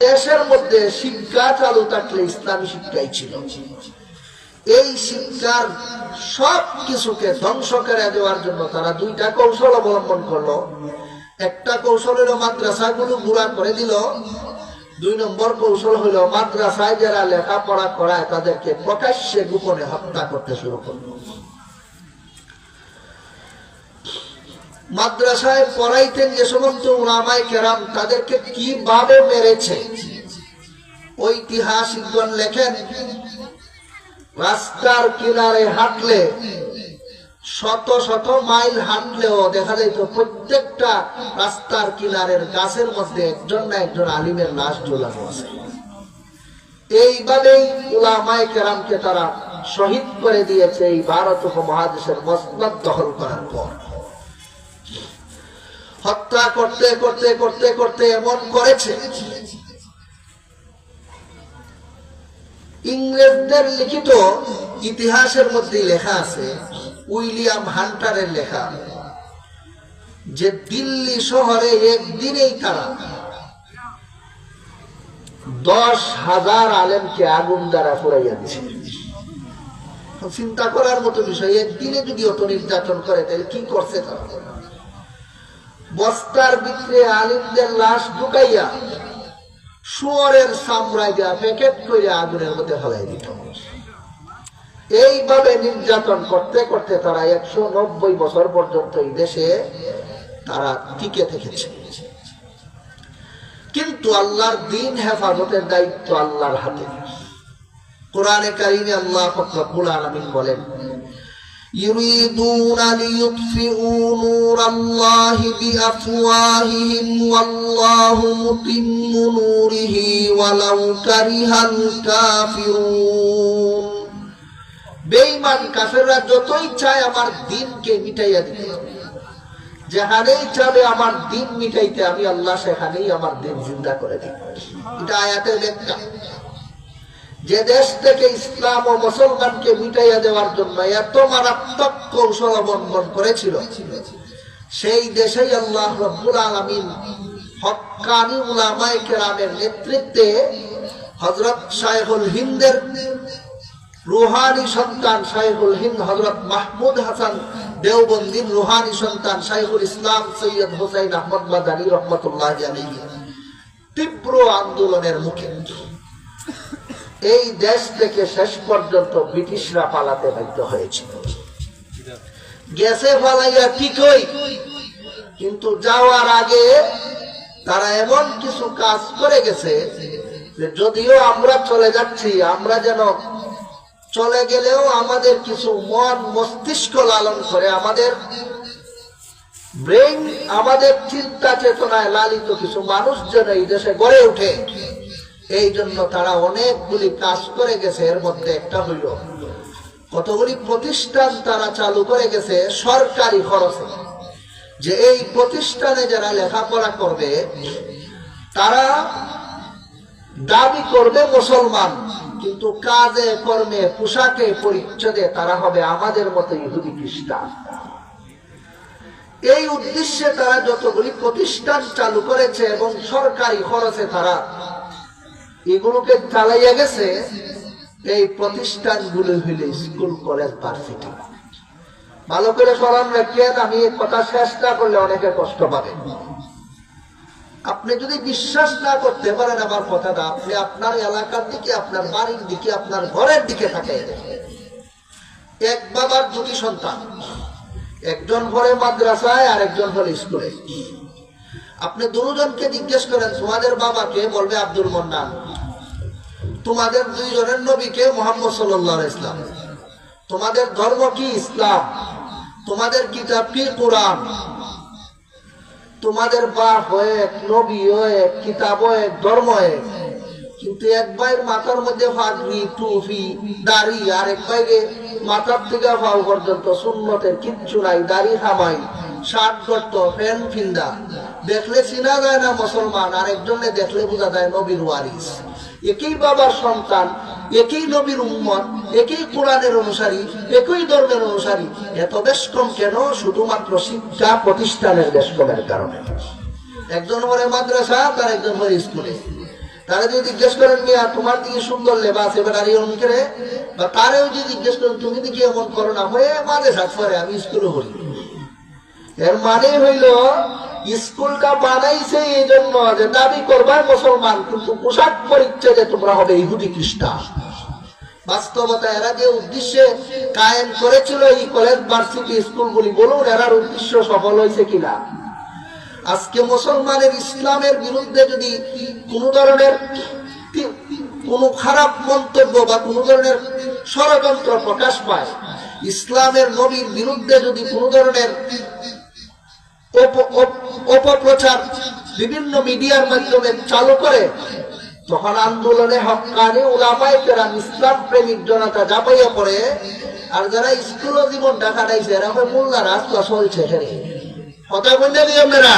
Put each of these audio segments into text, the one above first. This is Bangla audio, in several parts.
দেশের মধ্যে শিক্ষা চালু থাকলে ইসলামী শিক্ষাই ছিল। এই শিক্ষার সব কিছুকে ধ্বংস করে দেওয়ার জন্য তারা দুইটা কৌশল অবলম্বন করল। একটা কৌশল হলো মাদ্রাসাগুলো গুড়া করে দিল। দুই নম্বর কৌশল হলো মাদ্রাসায় যারা লেখাপড়া করায় তাদেরকে প্রকাশ্যে গোপনে হত্যা করতে শুরু করল। মাদ্রাসায় পড়াইতেন যে সমস্ত উলামাই কেরাম তাদেরকে কীভাবে মেরেছে? ঐতিহাসিকগণ লেখেন, রাস্তার কিনারে হাঁটলে, শত শত মাইল হাঁটলেও দেখা যাইত প্রত্যেকটা রাস্তার কিনারের গাছের মধ্যে একজন না একজন আলিমের লাশ ঝুলানো আছে। এইভাবেই উলামাই কেরামকে তারা শহীদ করে দিয়েছে এই ভারত উপমহাদেশের মসনদ দখল করার পর। হত্যা করতে করতে করতে করতে এমন করেছে। ইংরেজদের লিখিত ইতিহাসের মধ্যে লেখা আছে, উইলিয়াম হান্টারের লেখা, যে দিল্লি শহরে একদিনেই তারা দশ হাজার আলেমকে আগুন দ্বারা পুরাইয়া দিচ্ছে চিন্তা করার মতো বিষয়, একদিনে যদি অত নির্যাতন করে, তাহলে কি করছে তারা? বস্তার ভিতরে আলিমদের লাশ ঢুকাইয়া শুয়ারের দেওয়া প্যাকেট করে আগুনের মধ্যে ফেলাই দিত। এইভাবে নির্যাতন করতে করতে তারা একশো নব্বই বছর পর্যন্ত এই দেশে তারা টিকে থেকেছে। কিন্তু আল্লাহর দিন হেফাজতের দায়িত্ব আল্লাহর হাতে। কোরআনে কারিমে আল্লাহ ফকরুল আলমিন বলেন يريدون ليطفئوا نور الله بأفواههم والله متم نوره ولو كره الكافرون বেঈমান কাফেররা যতই চায় আমার দিনকে মিটাইয়া দিতে যেখানেই চাবে আমার দিন মিটাইতে আমি আল্লাহ সেখানেই আমার দিন জিন্দা করে দিই এটা আয়াতের ব্যাখ্যা যে দেশ থেকে ইসলাম ও মুসলমানকে মিটাইয়া দেওয়ার জন্য এত মারাত্মক কৌশল অবলম্বন করেছিল, সেই দেশেই আল্লাহ রব্বুল আলমিন হকানি উলামায়ে কেরামের নেতৃত্বে হজরত শাহেহুল হিন্দের রুহানি সন্তান শাহেহুল হিন্দ হজরত মাহমুদ হাসান দেওবন্দির রুহানি সন্তান শাহেহুল ইসলাম সৈয়দ হোসাইন আহমদ মাদানী রহমতুল্লাহ তীব্র আন্দোলনের মুখে। এই দেশ থেকে শেষ পর্যন্ত ব্রিটিশরা পালাতে বাধ্য হয়েছিল গেছে পালাইয়া ঠিকই কিন্তু যাওয়ার আগে তারা এমন কিছু কাজ করে গেছে যদিও আমরা চলে যাচ্ছি, আমরা যেন চলে গেলেও আমাদের কিছু মন মস্তিষ্ক লালন করে, আমাদের ব্রেন আমাদের চিন্তা চেতনায় লালিত কিছু মানুষ যেন এই দেশে গড়ে ওঠে। এই জন্য তারা অনেকগুলি কাজ করে গেছে, এর মধ্যে একটা হইল, কতগুলি প্রতিষ্ঠান তারা চালু করে গেছে সরকারি খরচে। যে এই প্রতিষ্ঠানে যারা লেখাপড়া করবে, তারা দাবি করবে মুসলমান, কিন্তু কাজে, কর্মে, পোশাকে, পরিচ্ছদে তারা হবে আমাদের মতো ইহুদি খ্রিস্টান। এই উদ্দেশ্যে তারা যতগুলি প্রতিষ্ঠান চালু করেছে এবং সরকারি খরচে তারা এগুলোকে চালাইয়া গেছে, এই প্রতিষ্ঠানগুলো হইলে স্কুল, কলেজ ভার্সিটি ভালো করে স্মরণ রাখেন আমি কথা শেষ না করলে অনেকে কষ্ট পাবে। আপনি যদি বিশ্বাস না করতে পারেন আমার কথাটা, আপনি আপনার এলাকার দিকে, আপনার বাড়ির দিকে, আপনার ঘরের দিকে থাকে এক বাবার দুটি সন্তান, একজন পড়ে মাদ্রাসায় আর একজন পড়ে স্কুলে। আপনি দুজনকে জিজ্ঞেস করেন, তোমাদের বাবাকে বলবে আব্দুল মন্নান তোমাদের দুইজনের নবীকে মোহাম্মদ সাল্লাহ ইসলাম তোমাদের ধর্ম কি? ইসলাম। তোমাদের কিতাব কি? কোরআন। তোমাদের বাপ এক, নবী এক, কিতাব এক, ধর্ম এক। কিন্তু এক ভাইয়ের মাথার মধ্যে ফাগরি, টুপি, দাড়ি, আর এক ভাইরে মাথার থেকে পাও পর্যন্ত সুন্নতের কিচ্ছু নাই, দাড়ি খামাই শার্ট করত ফ্যান ফিন্দা। দেখলে চিনা যায় না মুসলমান আর একজনে দেখলে বোঝা যায় নবীর ওয়ারিস। একই বাবার সন্তান, একই নবীর উম্মত, একই কোরআনের অনুসারী, একই ধর্মের অনুসারী, এত বেশ কেন? শুধুমাত্র শিক্ষা প্রতিষ্ঠানের বেশ কমের কারণে। একজন পরে মাদ্রাসা, তার একজন পরে স্কুলে। তারা যদি জিজ্ঞেস করেন, মিয়া, তোমার দিকে সুন্দর লেবাস? এবার আর এমন করে বা তারেও যদি জিজ্ঞেস করেন, তুমি দিকে এমন করো না? হয়ে মাঝে সাত পরে আমি স্কুলে হই এর মানে হইল স্কুলটা বানাইছে এই জন্য যে দাবি করবার মুসলমান, কিন্তু পোশাক পরিচ্ছদে তোমরা হবে ইহুদি খ্রিস্টান। বাস্তবতা এরা যে উদ্দেশ্যে কায়েম করেছিল এই কলেজ ভার্সিটি স্কুলগুলি, বলুন এরার উদ্দেশ্য সফল হয়েছে কিনা? আজকে মুসলমানের ইসলামের বিরুদ্ধে যদি কোন ধরনের কোন খারাপ মন্তব্য বা কোন ধরনের ষড়যন্ত্র প্রকাশ পায়, ইসলামের নবীর বিরুদ্ধে যদি কোন ধরনের অপপ্রচার বিভিন্ন মিডিয়ার মাধ্যমে চালু করে তখন আন্দোলনে হকানি ওলামাই কেরাম, ইসলাম প্রেমিক জনতা জাপাইয়া পড়ে, আর যারা স্কুল জীবন দেখা নাইছে এরা হয় মোল্লা রাস্তা চলছে এখানে কথা বললে দিও মেরা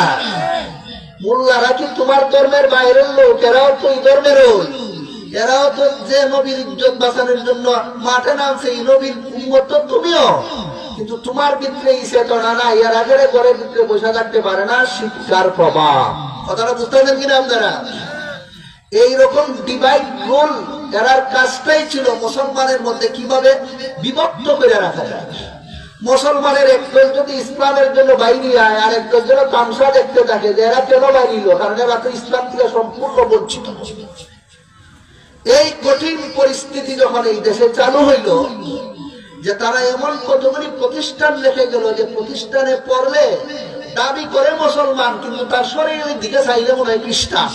মোল্লারা কি তোমার ধর্মের বাইরের লোক? এরাও তো এই ধর্মেরও এরাও তো যে নবীর ইজ্জত বাঁচানোর জন্য মাঠে নামছে, এই নবীর উম্মত তো তুমিও। কিন্তু তোমার ভিতরে এই চেতনা না এর আগে ঘরের ভিতরে বসে থাকতে পারে না শিক্ষার প্রভাব। কথাটা বুঝতে পারছেন কিনা আপনারা? এইরকম ডিভাইড রোল এরার কাজটাই ছিল মুসলমানের মধ্যে কীভাবে বিভক্ত করে রাখা যায়। মুসলমানের একদল যদি ইসলামের জন্য বাইরে আয় আর একদল যেন তামসা দেখতে থাকে যে এরা কেন বাইরিল কারণ এরা তো ইসলাম থেকে সম্পূর্ণ বঞ্চিত। এই কঠিন পরিস্থিতি যখন এই দেশে চালু হইল, যে তারা এমন কতগুলি প্রতিষ্ঠান রেখে গেল যে প্রতিষ্ঠানে পড়লে দাবি করে মুসলমান, কিন্তু তার শরীরের দিকে চাইলে মনে হয় খ্রিস্টান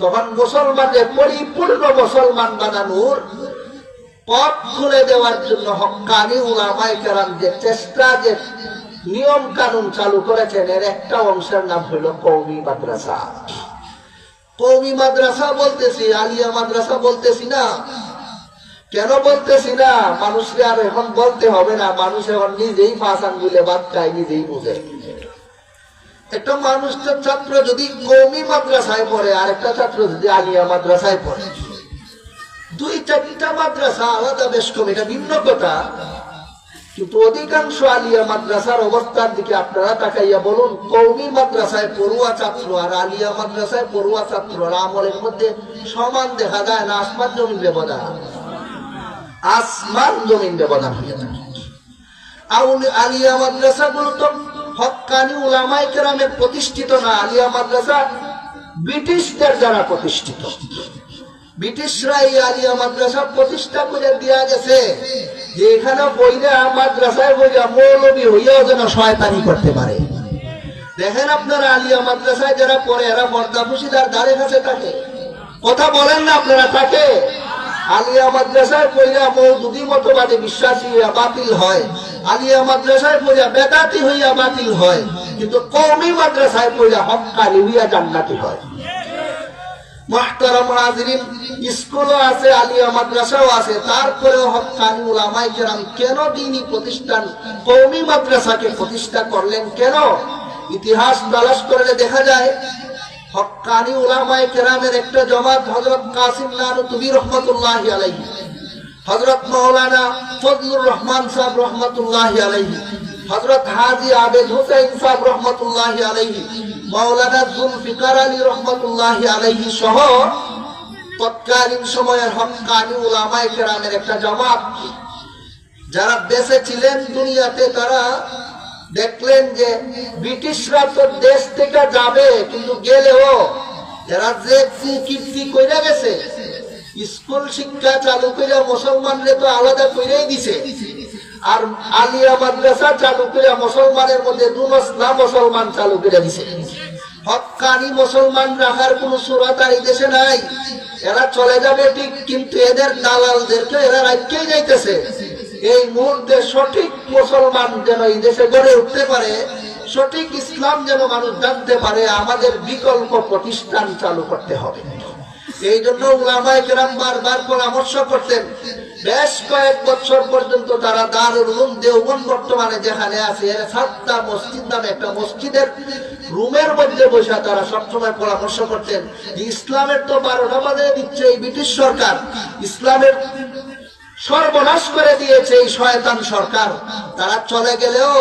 তখন মুসলমানদের পরিপূর্ণ মুসলমান বানানোর পথ খুলে দেওয়ার জন্য হকানি উলামাই কেরাম যে চেষ্টা, যে নিয়ম কানুন চালু করেছেন, এর একটা অংশের নাম হইল কৌমি মাদ্রাসা। কৌমি মাদ্রাসা বলতেছি, আলিয়া মাদ্রাসা বলতেছি না। কেন বলতেছি না? মানুষকে আর এখন বলতে হবে না। মানুষ এখন নিজেই পাঁচ আঙ্গুলে বাদ খায়, নিজেই বুঝে। একটা মানুষের ছাত্র যদি কৌমি মাদ্রাসায় পড়ে আর একটা ছাত্র যদি আলিয়া মাদ্রাসায় পড়ে। দুই চারটা মাদ্রাসা আলাদা বেশ কম, এটা ভিন্ন কথা। কিন্তু অধিকাংশ আলিয়া মাদ্রাসার অবস্থার দিকে আপনারা তাকাইয়া বলুন, কৌমি মাদ্রাসায় পড়ুয়া ছাত্র আর আলিয়া মাদ্রাসায় পড়ুয়া ছাত্র আমলের মধ্যে সমান দেখা যায় না? আসমান জমিন ব্যবধান। আসমান জমিন ব্যবধান হয়ে থাকে। আলিয়া মাদ্রাসা গুলো হকানি উলামাই প্রতিষ্ঠিত না। আলিয়া মাদ্রাসা ব্রিটিশদের দ্বারা প্রতিষ্ঠিত। ব্রিটিশরা এই আলিয়া মাদ্রাসা প্রতিষ্ঠা করে দেওয়া গেছে। যে এখানে বইরা মাদ্রাসায় বইরা মৌলবী হইয়াও যেন শয়তানি করতে পারে। দেখেন আপনারা আলিয়া মাদ্রাসায় যারা পড়ে, এরা পর্দা খুশিদার দ্বারে কাছে থাকে। কথা বলেন না আপনারা তাকে আলিয়া মাদ্রাসায় পড়িয়া মৌদুদি মতবাদে বিশ্বাসী হইয়া বাতিল হয়। আলিয়া মাদ্রাসায় পড়িয়া বেদাতি হইয়া বাতিল হয়। কিন্তু কৌমি মাদ্রাসায় পড়িয়া হক্কানি হইয়া জান্নাতি হয়। মাহতারাম হাজরিন স্কুলও আছে, আলিয়া মাদ্রাসাও আছে। তারপরেও হকানি উলামাই কেরাম কেন দিনই প্রতিষ্ঠান কৌমি মাদ্রাসাকে প্রতিষ্ঠা করলেন কেন? ইতিহাস তালাশ করলে দেখা যায় হকানি উলামাই কেরামের একটা জমাত হজরত কাসিম নানুতুবি রহমতুল্লাহ আলাইহি হজরত মৌলানা ফজলুর রহমান সাহেব রহমতুল্লাহ আলাইহি। হজরত হাজি আবেদ হুসাইন সাহেব রহমতুল্লাহ আলাইহি মৌলানা জুলফিকার আলী রহমতুল্লাহ আলাইহি সহ তৎকালীন সময়ের হক্কানি উলামায়ে কেরামের একটা জামাত। যারা দেশে ছিলেন দুনিয়াতে, তারা দেখলেন যে ব্রিটিশরা তো দেশ থেকে যাবে, কিন্তু গেলেও এরা যে কীর্তি কইরা গেছে, স্কুল শিক্ষা চালু করে মুসলমানরে তো আলাদা কইরাই দিছে। আর আলিয়া মাদ্রাসা চালু করে মুসলমানের মধ্যে দুনসনা মুসলমান চালু করে দিছে। হকানি মুসলমান রাখার কোন সুরত আর দেশে নাই। এরা চলে যাবে ঠিক, কিন্তু এদের দালালদেরকে এরা রাখতেই যাইতেছে। এই মুহূর্তে সঠিক মুসলমান যেন এই দেশে গড়ে উঠতে পারে, সঠিক ইসলাম যেন মানুষ জানতে পারে, আমাদের বিকল্প প্রতিষ্ঠান চালু করতে হবে। এই জন্য উলামায়ে কেরাম বারবার পরামর্শ করতেন, বেশ কয়েক বছর পর্যন্ত তারা দারুল রুম দেওবন বর্তমানে যেখানে আছে সাতটা মসজিদ নামে একটা মসজিদের রুমের মধ্যে বসে তারা সবসময় পরামর্শ করতেন। ইসলামের তো বারোটা বাজে দিচ্ছে এই ব্রিটিশ সরকার। ইসলামের সর্বনাশ করে দিয়েছে এই শয়তান সরকার। তারা চলে গেলেও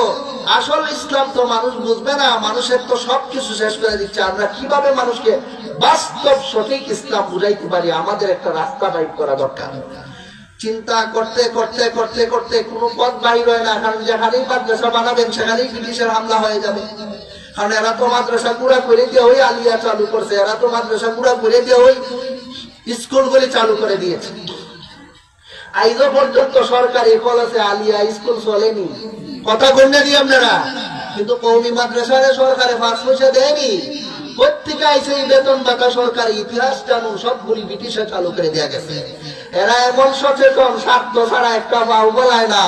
আসল ইসলাম তো মানুষ বুঝবে না, মানুষের তো সবকিছু শেষ করে দিচ্ছে। আমরা কীভাবে মানুষকে বাস্তব সঠিক ইসলাম বুঝাইতে পারি? আমাদের একটা রাস্তা বাইর করা দরকার। চিন্তা করতে করতে করতে করতে কোনো পথ বাইর হয় না, কারণ যেখানেই মাদ্রাসা বানাবেন, সেখানেই ব্রিটিশের হামলা হয়ে যাবে। কারণ এরা তো মাদ্রাসা পুরা করে দিয়ে ওই আলিয়া চালু করছে, এরা তো মাদ্রাসা পুরা করে দিয়ে ওই স্কুলগুলি চালু করে দিয়েছে। আইজও পর্যন্ত সরকারি কলেজে আলিয়া স্কুল চলেনি। কথা কন্যা দিই আপনারা? কিন্তু কৌমি মাদ্রাসারে সরকারে পাঁচ পয়সা দেয়নি। প্রত্যেকে আইসে বেতন বাঁকা সরকারি ইতিহাস জানুন সবগুলি ব্রিটিশে চালু করে দেওয়া গেছে। এরা এমন সচেতন স্বার্থ ছাড়া একটা পাও বলায় না।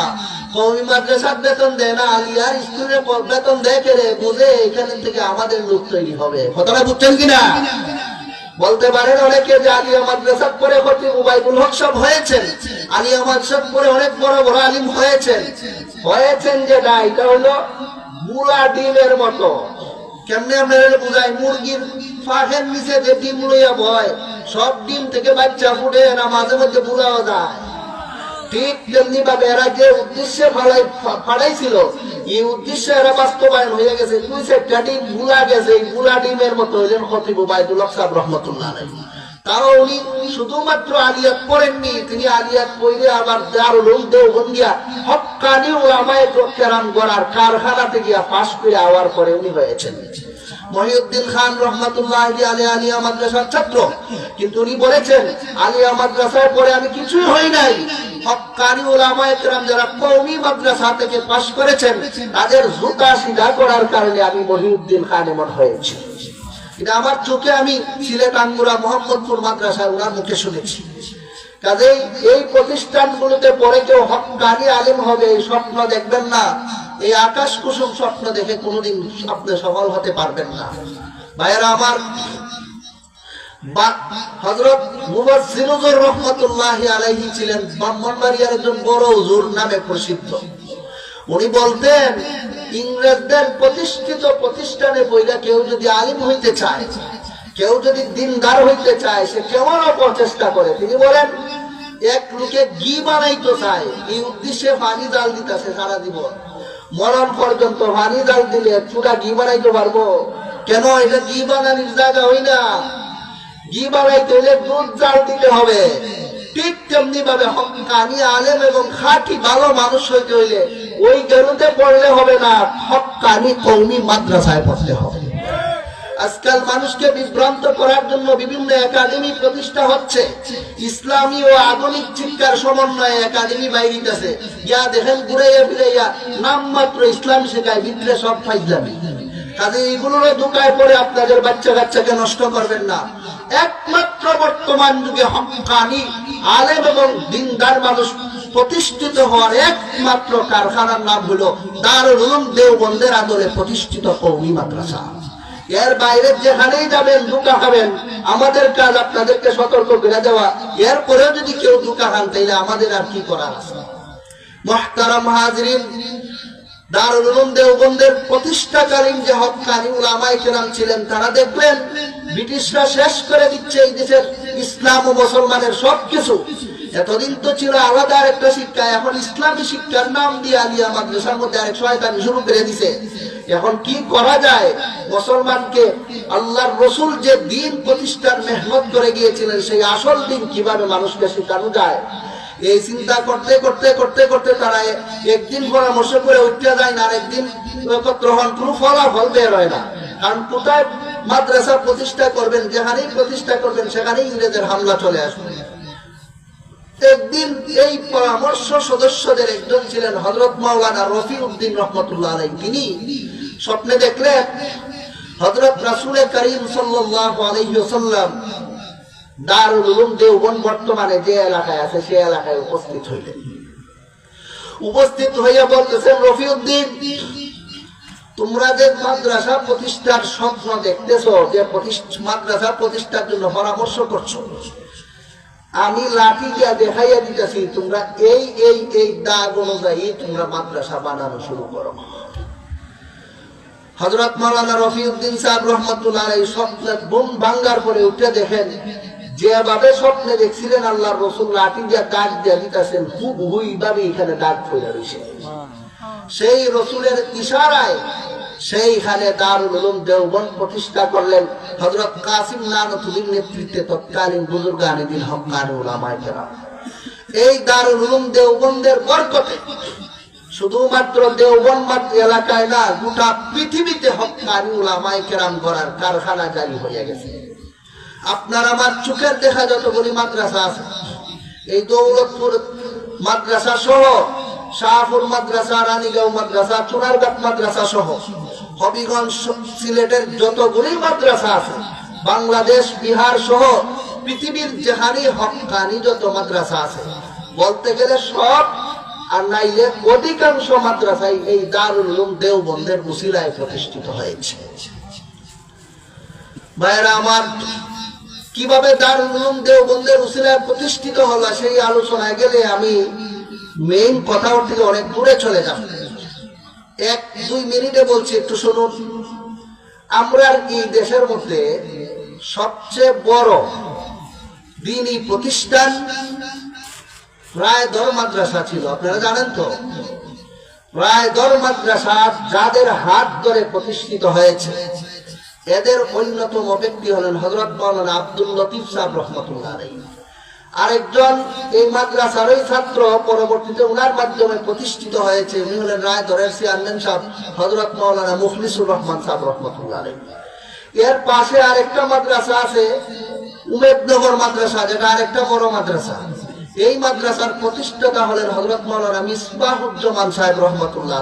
কৌমি মাদ্রাসার বেতন দেয় না আলিয়ার স্কুলের বেতন দেয় বুঝে এখানে থেকে আমাদের লোক তৈরি হবে। কথাটা বুঝছেন কিনা? বলতে পারেন, অনেকে যে আলী মাদ্রাসাত পরে হতে উবাইদুল হক সব হয়েছেন। আলী মাদ্রাসাত পরে অনেক বড় বড় আলিম হয়েছেন। হয়েছেন যে না, এটা হলো মুলা ডিমের মতো। কেমনে আপনারা বুঝাই? মুরগির ফাঁকের নিচে যে ডিম লইয়া ভয় সব ডিম থেকে বাচ্চা ফুটে না মাঝে মধ্যে বুড়াও যায়। ঠিক তেমনি এরা যে উদ্দেশ্যে ফাড়াইছিল এই উদ্দেশ্যে এরা বাস্তবায়ন হয়ে গেছে। দুই গেছে, এই মতো হইলেন খতিব রহমতুল্লাহ উনি শুধুমাত্র আলিয়াত পড়েননি, তিনি আলিয়াত পড়ে আবার দারুল দেওবন্দিয়া হক্কানি ওলামায়ে কেরাম গড়ার কারখানাতে গিয়া পাশ করে আওয়ার পরে উনি হয়েছেন। মহিউদ্দিন খান রহমাতুল্লাহ আলী আলিয়া মাদ্রাসার ছাত্র। কিন্তু উনি বলেছেন আলিয়া মাদ্রাসায় পরে আমি কিছুই হই নাই। এমন হয়েছি। আমার চোখে আমি মুখে শুনেছি। কাজেই এই প্রতিষ্ঠানগুলোতে পরে কেউ হকানি আলিম হবে, এই স্বপ্ন দেখবেন না। এই আকাশ কুসুম স্বপ্ন দেখে কোনোদিন আপনি সফল হতে পারবেন না। ভাইয়েরা আমার হজরত রহমতুল্লাহ ছিলেন ব্রাহ্মণবাড়িয়ার একজন বড় হুজুর নামে প্রসিদ্ধ। উনি বলতেন, ইংরেজদের প্রতিষ্ঠিত প্রতিষ্ঠানে বইরা কেউ যদি আলিম হইতে চায়, কেউ যদি দিনদার হইতে চায়, সে কেমন অপচেষ্টা করে? তিনি বলেন, এক লোকে ঘি বানাইতে চায়, এই উদ্দেশ্যে পানি জাল দিতেছে সারা জীবন। মরণ পর্যন্ত পানি জাল দিলে চূড়া ঘি বানাইতে পারব। কেন? এটা ঘি বানানির জায়গা হই না। ঘি বানাইতে হলে দুধ জাল দিতে হবে। ঠিক তেমনি ভাবে হকানি আলেম এবং খাঁটি ভালো মানুষ হইতে হইলে ওই গেরুতে পড়লে হবে না, হকানি কৌমি মাদ্রাসায় পড়তে হবে। আজকাল মানুষকে বিভ্রান্ত করার জন্য বিভিন্ন একাডেমি প্রতিষ্ঠা হচ্ছে। ইসলামী ও আধুনিক শিক্ষার সমন্বয়ে একাডেমি বাইরিতেছে। যা দেখেন ঘুরাইয়া ফিরাইয়া নাম মাত্র ইসলাম শেখায় ভিতরে সব ফাইজলামি। কাজে এগুলোর ধোকায় পড়ে আপনাদের বাচ্চা কাচ্চাকে নষ্ট করবেন না। একমাত্র বর্তমান যুগে হকানি, আলেম এবং দিনদার মানুষ প্রতিষ্ঠিত হওয়ার একমাত্র কারখানার নাম হলো দারুল উলুম দেওবন্দের আদরে প্রতিষ্ঠিত কৌমি মাদ্রাসা। এর বাইরে যেখানেই যাবেন, ধোকা খাবেন। আমাদের কাজ আপনাদেরকে সতর্ক করে দেওয়া। এরপরেও যদি কেউ ধোকা খান, তাইলে আমাদের আর কি করার আছে? তারা ব্রিটিশরা শেষ করে দিচ্ছে এই দেশের ইসলাম ও মুসলমানের এতদিন তো ছিল আলাদা একটা শিক্ষা, এখন শিক্ষার নাম দিয়ে আলিয়া মাদ্রাসার মধ্যে আরেক শয়তানি শুরু করে দিছে। এখন কি করা যায়? মুসলমানকে আল্লাহর রসুল যে দিন প্রতিষ্ঠার মেহনত করে গিয়েছিলেন, সেই আসল দিন কীভাবে মানুষকে শেখানো যায়? এই চিন্তা করতে করতে করতে করতে তারা একদিন পরামর্শ করে উঠতে যায় না, আর একদিন একত্র কোনো ফলাফল বের হয় না। কারণ কোথায় মাদ্রাসা প্রতিষ্ঠা করবেন, যেখানেই প্রতিষ্ঠা করবেন, সেখানেই ইংরেজের হামলা চলে আসবে। একদিন এই পরামর্শ সদস্যদের একজন ছিলেন হজরত মাওলানা রফি উদ্দিন রহমতুল্লাহ তিনি স্বপ্নে দেখলেন হজরত রাসুল করিম দেওবন বর্তমানে যে এলাকায় আছে, সে এলাকায় উপস্থিত উপস্থিত হইয়া রফিউদ্দিন, তোমরা যে মাদ্রাসা প্রতিষ্ঠার স্বপ্ন দেখতেছ, যে মাদ্রাসা প্রতিষ্ঠার জন্য পরামর্শ করছ, আমি লাঠি দিয়া দেখাইয়া দিতেছি, তোমরা এই এই এই দাগ অনুযায়ী তোমরা মাদ্রাসা বানানো শুরু করো। হজরত মৌলানা রফিউদ্দিন সাহেব রহমতুল্লাহ এই স্বপ্নের বোম ভাঙ্গার পরে উঠে দেখেন, যেভাবে স্বপ্নে দেখছিলেন আল্লাহ রসুল, লাঠি দিয়া দাগ দিয়া দিতেছেন খুব হুই ভাবে এখানে দাগ ফেলে রয়েছে। সেই রসুলের ইশারায় সেইখানে দারুল উলুম দেওবন প্রতিষ্ঠা করলেন হজরত কাসিম নানতুলির নেতৃত্বে তৎকালীন বুজুর্গানে দিন হক্কানি উলামায়ে কেরাম। এই দারুল উলুম দেওবন্দের বরকতে শুধুমাত্র দেওবন মাত্র এলাকায় না, গোটা পৃথিবীতে উলামায়ে কেরাম করার কারখানা জারি হয়ে গেছে। আপনার আমার চোখের দেখা যতগুলি মাদ্রাসা আছে, এই দৌলতপুর মাদ্রাসা সহ, শাহপুর মাদ্রাসা, রানীগাঁও মাদ্রাসা চুনারঘাট মাদ্রাসা সহ, হবিগঞ্জ সিলেটের যতগুলি মাদ্রাসা আছে, বাংলাদেশ, বিহার সহ, পৃথিবীর যেখানে হকানি যত মাদ্রাসা আছে, বলতে গেলে সব আর নাইলে অধিকাংশ মাদ্রাসায় এই দারুল উলুম দেওবন্দের উসিলায় প্রতিষ্ঠিত হয়েছে। ভাইরা আমার, কীভাবে দারুল উলুম দেওবন্দের উসিলায় প্রতিষ্ঠিত হলো সেই আলোচনায় গেলে আমি মেইন কথা থেকে অনেক দূরে চলে যাব। এক, দুই মিনিটে বলছি, একটু শুনুন। আমরা এই দেশের মধ্যে সবচেয়ে বড় দিনই প্রতিষ্ঠান রায়দর মাদ্রাসা ছিল, আপনারা জানেন তো? রায়দর মাদ্রাসা যাদের হাত ধরে প্রতিষ্ঠিত হয়েছে, এদের অন্যতম ব্যক্তি হলেন হজরত মৌলানা আব্দুল লতিফ সাহেব রহমতুল্লাহ আরেকজন এই মাদ্রাসারই ছাত্র, পরবর্তীতে উনার মাধ্যমে প্রতিষ্ঠিত হয়েছে, উনি হলেন রায় রায়দরের চেয়ারম্যান সাহেব হজরত মৌলানা মুখলিসুর রহমান সাহেব রহমতুল্লাহ। এর পাশে আরেকটা মাদ্রাসা আছে, উমেদনগর মাদ্রাসা, যেটা আরেকটা বড় মাদ্রাসা। এই মাদ্রাসার প্রতিষ্ঠাতা হলেন হজরত মৌলানা মিসবাহুজ্জামান সাহেব রহমতুল্লাহ।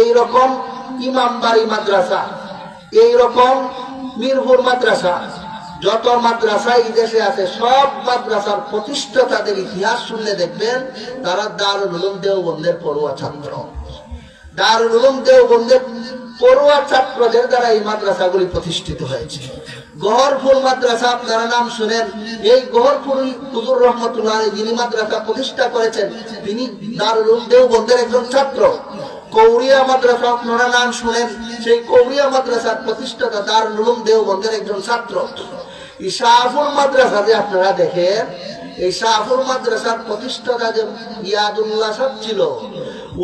এই রকম ইমামবাড়ি মাদ্রাসা, এই রকম মিরপুর মাদ্রাসা, যত মাদ্রাসা এই দেশে আছে, সব মাদ্রাসার প্রতিষ্ঠাতাদের ইতিহাস শুনলে দেখবেন তারা দারুল উলুম দেওবন্দের পড়ুয়া ছাত্র দারুল উলুম দেওবন্দের পড়ুয়া ছাত্রদের দ্বারা এই মাদ্রাসাগুলি প্রতিষ্ঠিত হয়েছে গহরপুর মাদ্রাসা, আপনারা নাম শুনেন। এই গহরপুর হুজুর রহমতুল্লাহ যিনি মাদ্রাসা প্রতিষ্ঠা করেছেন, তিনি দারুল দেওবন্দের একজন ছাত্র। কৌরিয়া মাদ্রাসা, আপনারা নাম শুনেন, সেই কৌরিয়া মাদ্রাসার প্রতিষ্ঠাতা দারুল দেওবন্দের একজন ছাত্র। শাহপুর মাদ্রাসা যে আপনারা দেখেন, এই শাহপুর মাদ্রাসার প্রতিষ্ঠাতা যে ইয়াদুল্লাহ সাহেব ছিল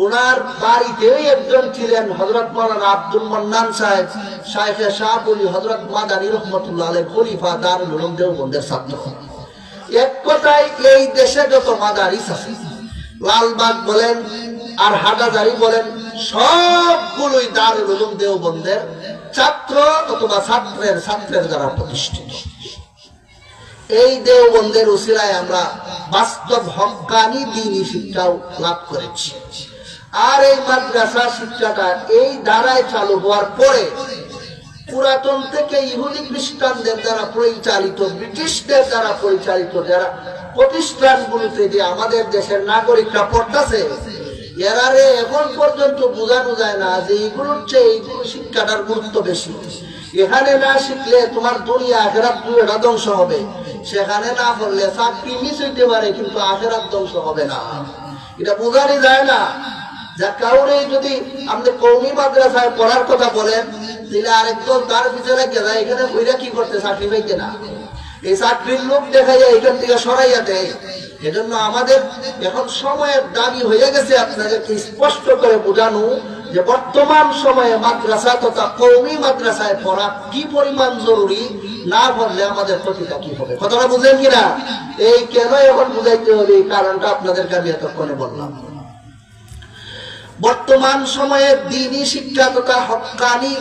ওনার বাড়িতেই একজন ছিলেন হজরত মৌলানা আব্দুল মান্নান সাহেব। শাহেখে শাহপুরি হজরত মাদানী রহমতুল্লাহ আলাই খলিফা দারুল উলুম দেওবন্দের ছাত্র। এক কথায় এই দেশে যত মাদারিস আছে, লালবাগ বলেন, আর হাটাজারি বলেন, সবগুলোই দারুল উলুম দেওবন্দের ছাত্র অথবা ছাত্রের ছাত্রের দ্বারা প্রতিষ্ঠিত। এই দেওবন্দের উসিলায় আমরা বাস্তব হকানি দিনী শিক্ষাও লাভ করেছি। আর এই মাদ্রাসা শিক্ষাটা এই ধারায় চালু হওয়ার পরে পুরাতন থেকে ইহুদি খ্রিস্টানদের দ্বারা পরিচালিত, ব্রিটিশদের দ্বারা পরিচালিত যারা প্রতিষ্ঠানগুলোতে যে আমাদের দেশের নাগরিকরা পড়তেছে এরারে এখন পর্যন্ত বোঝানো যায় না যে এইগুলোর চেয়ে এইগুলো শিক্ষাটার গুরুত্ব বেশি। এখানে না শিখলে তোমার দুনিয়া আখেরাত দুইটা ধ্বংস হবে। সেখানে না পড়লে চাকরি মিস হইতে পারে, কিন্তু আখেরাত ধ্বংস হবে না। এটা বোঝানি যায় না। যা কাউরে যদি আপনি কৌমি মাদ্রাসায় পড়ার কথা বলেন, তাহলে আরেকজন তার পিছনে গেলা এখানে বইরা কি করতে, চাকরি পাইতে না। এই চাকরির লোক দেখা যায়, এখান থেকে সরাইয়া দেয়। এজন্য আমাদের এখন সময়ের দাবি হয়ে গেছে আপনাদেরকে স্পষ্ট করে বোঝানো যে বর্তমান সময়ে মাদ্রাসা তথা কৌমি মাদ্রাসায় পড়া কি পরিমাণ জরুরি, না পড়লে আমাদের ক্ষতিটা কি হবে? কথাটা বুঝেন কিনা? এই কেন এখন বুঝাইতে হবে? এই কারণটা আপনাদেরকে আমি এতক্ষণে বললাম। বর্তমান সময়ে দিনী শিক্ষা তথা হকানি,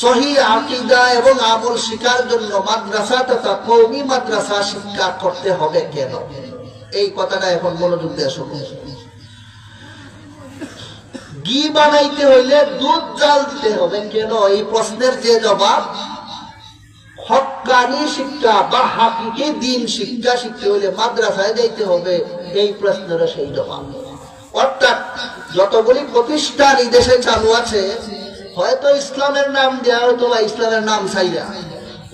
সহি আকিদা এবং আমল শিকার জন্য মাদ্রাসা তথা কৌমি মাদ্রাসা শিক্ষা করতে হবে কেন? এই কথাটা এখন মনোযোগ দিয়ে শুনুন। ঘি বানাইতে হইলে দুধ জাল দিতে হবে কেন? এই প্রশ্নের যে জবাব, হকানি শিক্ষা বা হাকিকে দিন শিক্ষা শিখতে হইলে মাদ্রাসায় যাইতে হবে, এই প্রশ্নের সেই জবাব। অর্থাৎ যতগুলি প্রতিষ্ঠান এই দেশে চালু আছে, হয়তো ইসলামের নাম দেওয়া হয়তো বা ইসলামের নাম চাইয়া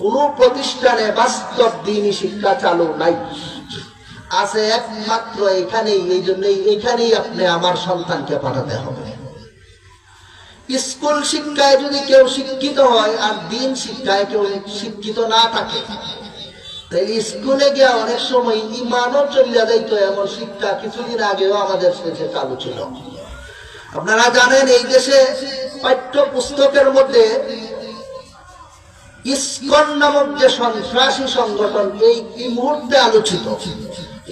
কোন প্রতিষ্ঠানে বাস্তব দিনই শিক্ষা চালু নাই। আছে একমাত্র এখানেই, এই জন্যই এখানেই আপনি আমার সন্তানকে পাঠাতে হবে। স্কুল শিক্ষায় যদি কেউ শিক্ষিত হয় আর দিন শিক্ষায় কেউ শিক্ষিত না থাকে তাই স্কুলে গিয়ে অনেক সময় ইমানও চলিয়া যাইতো, এমন শিক্ষা কিছুদিন আগেও আমাদের দেশে চালু ছিল। আপনারা জানেন, এই দেশে পাঠ্য পুস্তকের মধ্যে ইস্কন নামক যে সন্ত্রাসী সংগঠন, এই এই মুহূর্তে আলোচিত।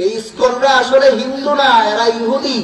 এই ইস্কনরা আসলে হিন্দু না, এরা ইহুদি।